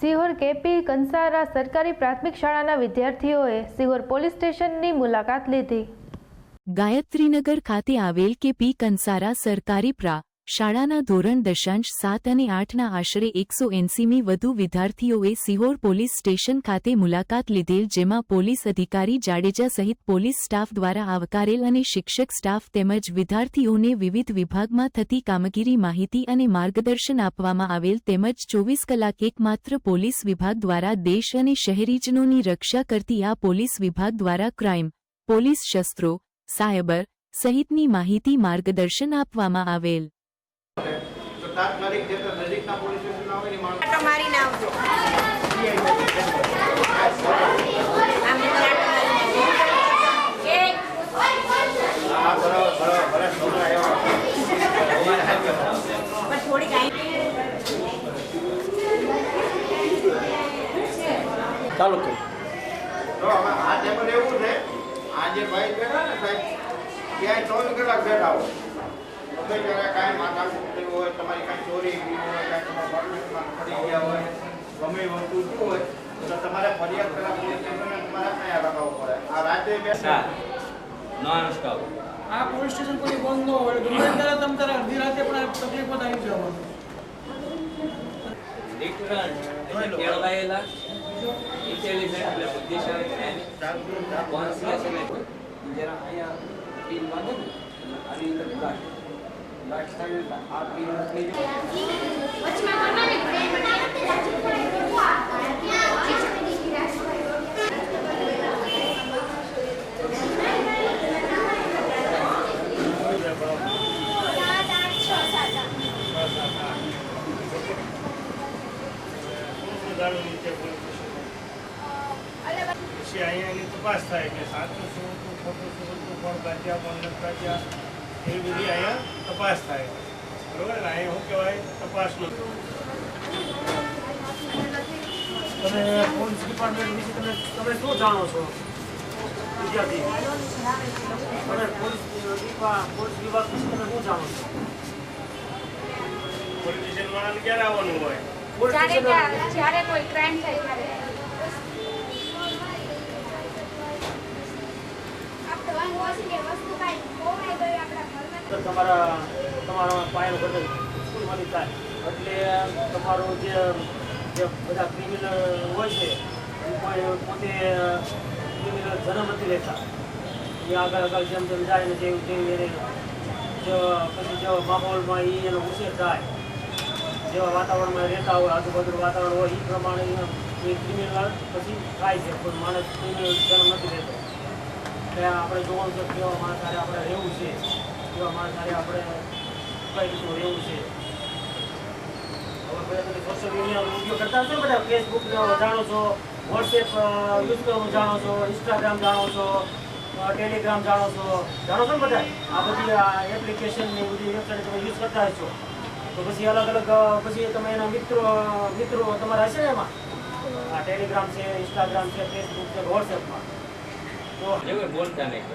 Sihor KP Kansara સરકારી પ્રાથમિક શાળાના વિદ્યાર્થીઓએ સિહોર પોલીસ સ્ટેશનની મુલાકાત લીધી. ગાયત્રીનગર ખાતે આવેલ કે પી કંસારા સરકારી પ્રા શાળાના ધોરણ દશાંશ સાત અને આઠના આશરે એકસો એંસીમી વધુ વિદ્યાર્થીઓએ સિહોર પોલીસ સ્ટેશન ખાતે મુલાકાત લીધેલ જેમાં પોલીસ અધિકારી જાડેજા સહિત પોલીસ સ્ટાફ દ્વારા આવકારેલ અને શિક્ષક સ્ટાફ તેમજ વિદ્યાર્થીઓને વિવિધ વિભાગમાં થતી કામગીરી માહિતી અને માર્ગદર્શન આપવામાં આવેલ તેમજ ચોવીસ કલાક એકમાત્ર પોલીસ વિભાગ દ્વારા દેશ અને શહેરીજનોની રક્ષા કરતી આ પોલીસ વિભાગ દ્વારા ક્રાઇમ, પોલીસ શસ્ત્રો, સાયબર સહિતની માહિતી માર્ગદર્શન આપવામાં આવેલ. તો તાત્કાલિક જે તે નજીકના પોલીસ સ્ટેશન આવે ને માણસ આટો મારીને આવજો આમ આટો મારીને આવજો. એક આ બરાબર બરાબર બરાબર. છોકરા એવા પણ થોડીક આઈ ચાલુ કરી. તો હવે આ ટેબલ એવું છે. આજે ભાઈ બેઠા ને સાહેબ ત્યાં ચોવીસ કલાક બેઠા હોય. તમે ત્યારે કાંઈ માથા કૂટતી હોય તમારી કાંઈ ચોરી હોય કાંઈ તમારા બાળકોમાં પડી ગયા હોય ગમે વસ્તુ શું હોય તો તમારે ફરિયાદ કરવા પોલીસ સ્ટેશને તમારે અહીંયા લગાવવું પડે. આ રાતે બેઠા નોન સ્ટોપ આ પોલીસ સ્ટેશન કોઈ બંધ ન હોય ગમે ત્યારે તમે તારે અડધી રાતે પણ તકલીફમાં આવી જવાનું એટલે કેળવાયેલા ઇન્ટેલિજન્ટ એટલે બુદ્ધિશાળી કોન્શિયસ એટલે જરા અહીંયા બિલ વાગે ને આની અંદર પછી અહીંયાની તપાસ થાય કે સાચું શું હતું ખોટું શું હતું કોણ કાઢ્યા કોણ નથી કાઢ્યા એવી બધી અહીંયા તપાસ થાય. બરોબર? ને અહીંયા શું કહેવાય? તપાસનું તમે પોલીસ ડિપાર્ટમેન્ટ વિશે તમે તમે શું જાણો છો? વિદ્યાર્થી. તમે પોલીસ વિભાગ પોલીસ વિભાગ વિશે તમે શું જાણો છો? પોલીસ સ્ટેશન વાળાને ક્યારે આવવાનું હોય? પોલીસ જ્યારે સ્ટેશન ત્યાં- જ્યારે કોઈ ક્રાઇમ થાય ત્યારે. તો તમારા તમારા પાયાનો ખર્ચ સ્કૂલમાંથી થાય. એટલે તમારું જે જે બધા ક્રિમિનલ હોય છે, એ કોઈ પોતે ક્રિમિનલ જન્મ નથી લેતા. એ આગળ આગળ જેમ જેમ જાય ને જેવું તેવું એને જો, પછી જેવા માહોલમાં એ એનો ઉછેર થાય. જેવા વાતાવરણમાં રહેતા હોય, આજુબાજુનું વાતાવરણ હોય એ પ્રમાણે એ ક્રિમિનલ પછી થાય છે. પણ માણસ ક્રિમિનલ જન્મ નથી લેતો. એટલે આપણે જોવાનું છે કેવા માણસ આપણે રહેવું છે. આપણે કઈ રીતનું રહેવું છે. બધા? ફેસબુક જાણો છો વોટ્સએપ યુઝ જાણો છો ઇન્સ્ટાગ્રામ જાણો છો ટેલિગ્રામ જાણો છો. જાણો છો ને બધા? આ બધી આ એપ્લિકેશનની બધી વેબસાઇટ તમે યુઝ કરતા હશો. તો પછી અલગ અલગ પછી તમે એના મિત્રો મિત્રો તમારા હશે ને એમાં? આ ટેલિગ્રામ છે ઇન્સ્ટાગ્રામ છે ફેસબુક છે વોટ્સએપમાં તો બોલતા નહીં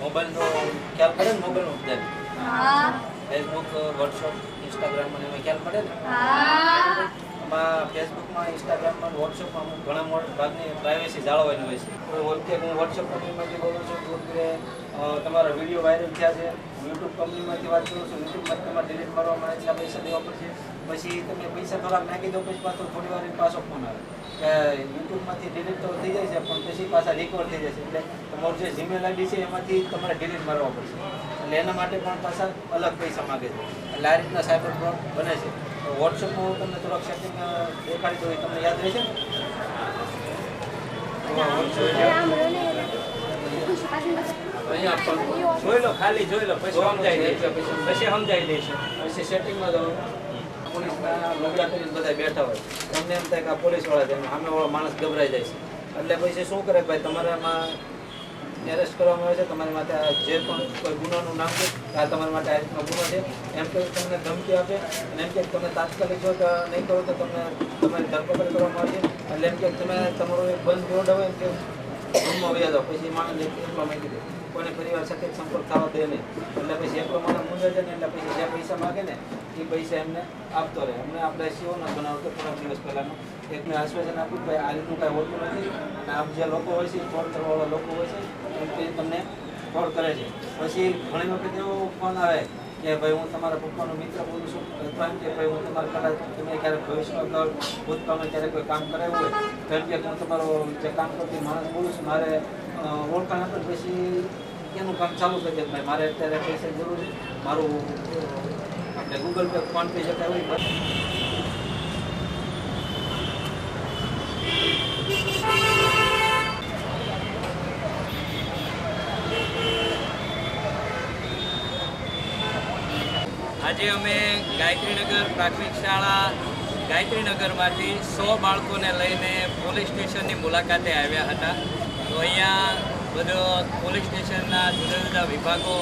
મોબાઈલનો ખ્યાલ પડે ને મોબાઈલનો ઉપદાન ફેસબુક વોટ્સઅપ ઇન્સ્ટાગ્રામ અને એમાં ખ્યાલ પડે ને? એમાં ફેસબુકમાં ઇન્સ્ટાગ્રામમાં વોટ્સઅપમાં અમુક ઘણા મોટા ભાગની પ્રાઇવેસી જાળવવાની હોય છે. વખતે હું વોટ્સઅપ કંપનીમાંથી બોલું છું તમારા વીડિયો વાયરલ થયા છે. યુટ્યુબ કંપનીમાંથી વાત કરું છું. યુટ્યુબમાં તમારે ડિલીટ મારવામાં છે. પૈસા દેવા પડશે. પછી તમે પૈસા થોડાક નાખી દો, પછી પાછો થોડી વાર પાછો ફોન આવે. કે યુટ્યુબમાંથી ડિલીટ તો થઈ જાય છે, પણ પછી પાછા રિકવર થઈ જશે એટલે તમારું જે જીમેલ આઈડી છે, એમાંથી તમારે ડિલીટ મારવા પડશે. એટલે એના માટે પણ પાછા અલગ પૈસા માગે છે. એટલે આ રીતના સાયબર ફ્રોડ બને છે. વોટ્સઅપમાં હું તમને થોડાક સેટિંગ દેખાડી દઉં. તમને યાદ રહેશે? ને તો WhatsApp અહીંયા પણ જોઈ લો, ખાલી જોઈ લો, પછી સમજાઈ દેશે પછી સમજાઈ દેશે પછી સેટિંગમાં કરીને બધા બેઠા હોય. તમને એમ થાય કે આ પોલીસવાળા છે સામેવાળો માણસ ગભરાઈ જાય છે. એટલે પછી શું કરે ભાઈ, તમારામાં એરેસ્ટ કરવામાં આવે છે, તમારી માટે જે પણ કોઈ ગુનાનું નામ છે, આ તમારા માટે આ ગુનો છે, એમ કે તમને ધમકી આપે અને એમ કે તમે તાત્કાલિક જો નહીં કરો તો તમને તમારી ધરપકડ કરવામાં આવશે. એટલે એમ કે તમે તમારો એક બંધ બોર્ડ હોય કે રૂમમાં વયા જાઓ પછી માણસને એકલો મૂકી દે કોને પરિવાર સાથે સંપર્ક થવા દે નહીં. એટલે પછી એકલો માણસ મૂંઝે છે ને એટલે પછી જે પૈસા માગે ને, એ પૈસા એમને આપતો રહે. અમને આપણે સીઓનો બનાવતો થોડાક દિવસ પહેલાંનો. એકને આશ્વાસન આપ્યું ભાઈ, આ રીતનું કાંઈ હોતું નથી. અને આપ જે લોકો હોય છે ફોન કરવાવાળા લોકો હોય છે એમ તમને ફોન કરે છે. પછી ઘણી વખત એવો ફોન આવે કે ભાઈ હું તમારા પપ્પાનો મિત્ર બોલું છું. અથવા કે ભાઈ હું તમારા કદાચ તમે ક્યારેક ભવિષ્યમાં કર ભૂતકાળમાં ક્યારેક કોઈ કામ કરાવ્યું હોય તો કે હું તમારો જે કામ કરતી માણસ બોલું છું, મારે ઓળખાણ આપે પછી એનું કામ ચાલુ કરી દે. ભાઈ, મારે અત્યારે પૈસા જરૂર છે. મારું આપણે ગૂગલ પે ફોન પે જતા હોય આજે અમે ગાયત્રીનગર પ્રાથમિક શાળા ગાયત્રીનગરમાંથી સો બાળકોને લઈને પોલીસ સ્ટેશનની મુલાકાતે આવ્યા હતા. તો અહીંયા બધો પોલીસ સ્ટેશનના જુદા જુદા વિભાગો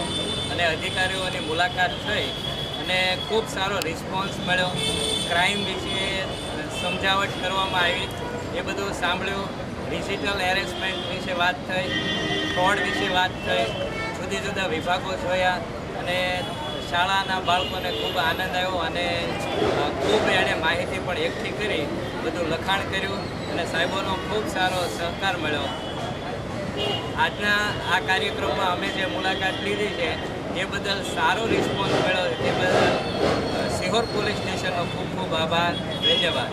અને અધિકારીઓની મુલાકાત થઈ અને ખૂબ સારો રિસ્પોન્સ મળ્યો. ક્રાઇમ વિશે સમજાવટ કરવામાં આવી, એ બધું સાંભળ્યું. ડિજિટલ એરેન્જમેન્ટ વિશે વાત થઈ, ફ્રોડ વિશે વાત થઈ, જુદી જુદા વિભાગો જોયા અને શાળાના બાળકોને ખૂબ આનંદ આવ્યો અને ખૂબ એણે માહિતી પણ એકઠી કરી, બધું લખાણ કર્યું અને સાહેબોનો ખૂબ સારો સહકાર મળ્યો. આજના આ કાર્યક્રમમાં અમે જે મુલાકાત લીધી છે, એ બદલ સારો રિસ્પોન્સ મળ્યો. તે બદલ સિહોર પોલીસ સ્ટેશનનો ખૂબ ખૂબ આભાર. ધન્યવાદ.